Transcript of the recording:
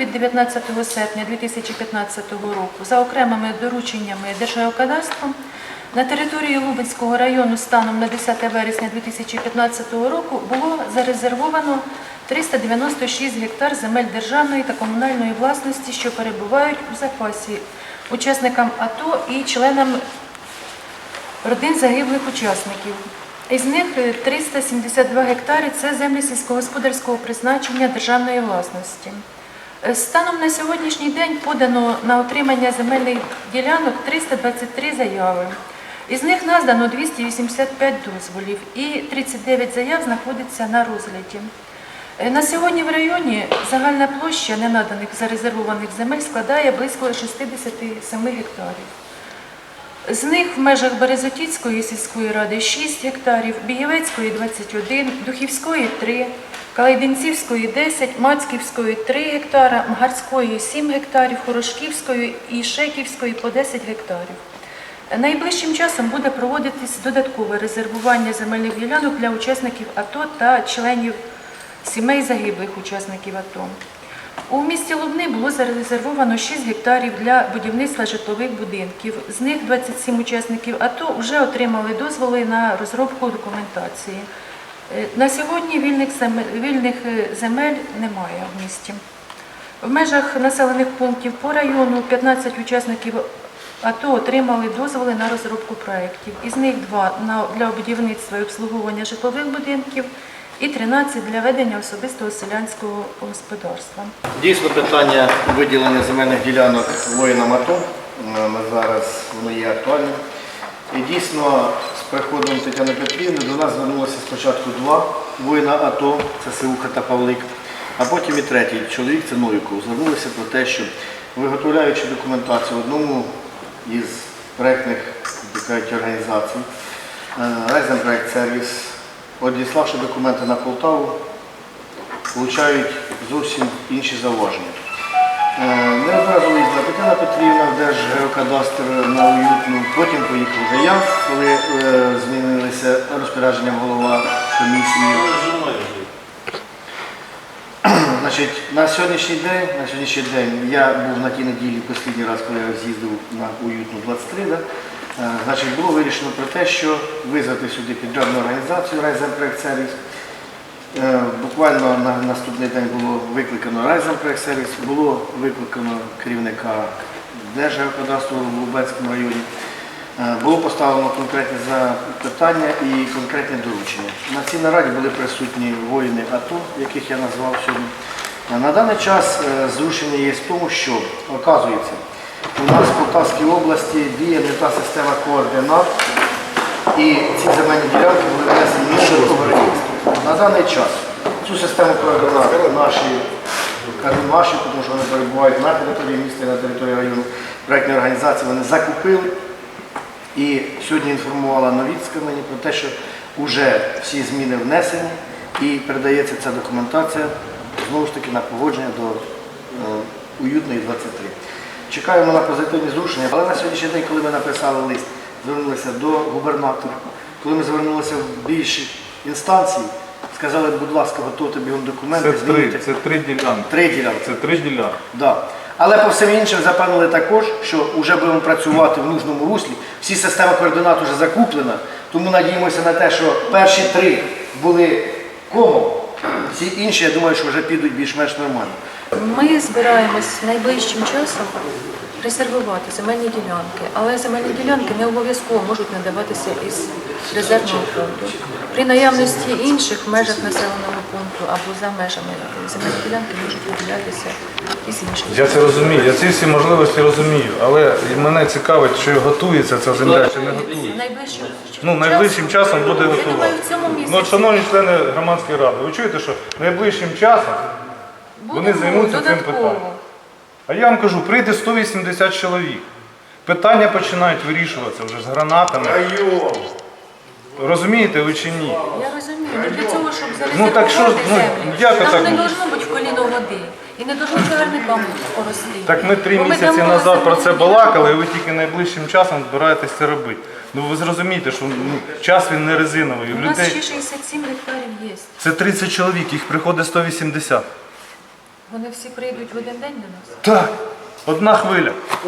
від 19 серпня 2015 року за окремими дорученнями Держгеокадастром на території Лубенського району станом на 10 вересня 2015 року було зарезервовано 396 гектар земель державної та комунальної власності, що перебувають у запасі учасникам АТО і членам родин загиблих учасників. Із них е, 372 гектари це землі сільськогосподарського призначення державної власності. Е, Станом на сьогоднішній день подано на отримання земельних ділянок 323 заяви. Із них надано 285 дозволів і 39 заяв знаходяться на розгляді. Е, На сьогодні в районі загальна площа ненаданих зарезервованих земель складає близько 67 гектарів. З них в межах Березотіцької сільської ради 6 гектарів, Бієвецької 21, Духівської 3, Калайдинцівської 10, Мацьківської 3 гектара, Мгарської 7 гектарів, Хорошківської і Шеківської по 10 гектарів. Найближчим часом буде проводитись додаткове резервування земельних ділянок для учасників АТО та членів сімей загиблих учасників АТО. У місті Лубни було зарезервовано 6 гектарів для будівництва житлових будинків. З них 27 учасників АТО вже отримали дозволи на розробку документації. Е, На сьогодні вільних земель, вільних е, земель немає в місті. В межах населених пунктів по району 15 учасників АТО отримали дозволи на розробку проєктів. Із них два для будівництва і обслуговування житлових будинків і 13 для ведення особистого селянського господарства. Дійсно, питання виділення земельних ділянок воїнам АТО е, зараз воно є актуальним. І дійсно, приходом Тетяни Петрівни до нас звернулося спочатку два воїна АТО, це Сивуха та Павлик, а потім і третій чоловік, це Новіков. Звернулися про те, що виготовляючи документацію одному із проєктних організацій, Райзенпроект Сервіс, одіславши документи на Полтаву, получають зовсім інші зауваження. Е, Неодноразово їздила Тетяна Петрівна в Держгеокадастр на уютну, потім поїхав я, коли е, розпорядженням голова комісії. Значить, на сьогоднішній день, на сьогоднішній день я був на тій неділі останній раз, коли я з'їздив на уютну 23, да? Е, значить, було вирішено про те, що визвати сюди підрядну організацію Райзенпроект Сервіс. Буквально на наступний день було викликано Райзенпроект Сервіс, було викликано керівника Держгеокадастру в Лубенському районі. Е, Було поставлено конкретні запитання і конкретні доручення. На цій нараді були присутні воїни АТО, яких я назвав сьогодні. Е, На даний час е, зрушення є в тому, що, оказується, у нас в Полтавській області діє не та система координат, і ці земельні ділянки були внесені іншого реєстру. На даний час цю систему координат наші, кажу наші, тому що вони перебувають на території міста на території району проєктної організації, вони закупили. І сьогодні інформувала Новіцька мені про те, що вже всі зміни внесені і передається ця документація знову ж таки на погодження до е, уютної 23. Чекаємо на позитивні зрушення, але на сьогоднішній день, коли ми написали лист, звернулися до губернатора, коли ми звернулися в більші інстанції, сказали, будь ласка, готуйте бігом документи, Це три, це три ділянки. три ділянки. Це три ділянки. Да. Але по всім іншим запевнили також, що вже будемо працювати в нужному руслі. Всі системи координат вже закуплена, тому надіємося на те, що перші три були комом, всі інші, я думаю, що вже підуть більш-менш нормально. Ми збираємось найближчим часом резервувати земельні ділянки, але земельні ділянки не обов'язково можуть надаватися із резервного фонду. При наявності інших в межах населеного пункту або за межами земельні ділянки можуть виділятися із інших. Я це розумію, я ці всі можливості розумію, але мене цікавить, чи готується ця земля, чи не готується. Найближчим Ну, найближчим часом буде Я думаю, готувати. в цьому місяці. Ну, от, шановні члени громадської ради, ви чуєте, що найближчим часом вони Будемо займуться цим додатково. питанням. А я вам кажу, прийде 180 чоловік. Питання починають вирішуватися вже з гранатами. Розумієте ви чи ні? Я розумію, ну для цього, щоб Ну, так що ж, зарезервувати ну, землю, як там отак не должно бути в коліно води. І не должно чагарникам порости. Так ми три Бо місяці дамо назад про це балакали, і ви тільки найближчим часом збираєтесь це робити. Ну ви зрозумієте, що ну, час він не резиновий. У У нас ще 67 гектарів є. це 30 чоловік, їх приходить 180. Вони всі прийдуть в один день до нас? Так, одна хвиля.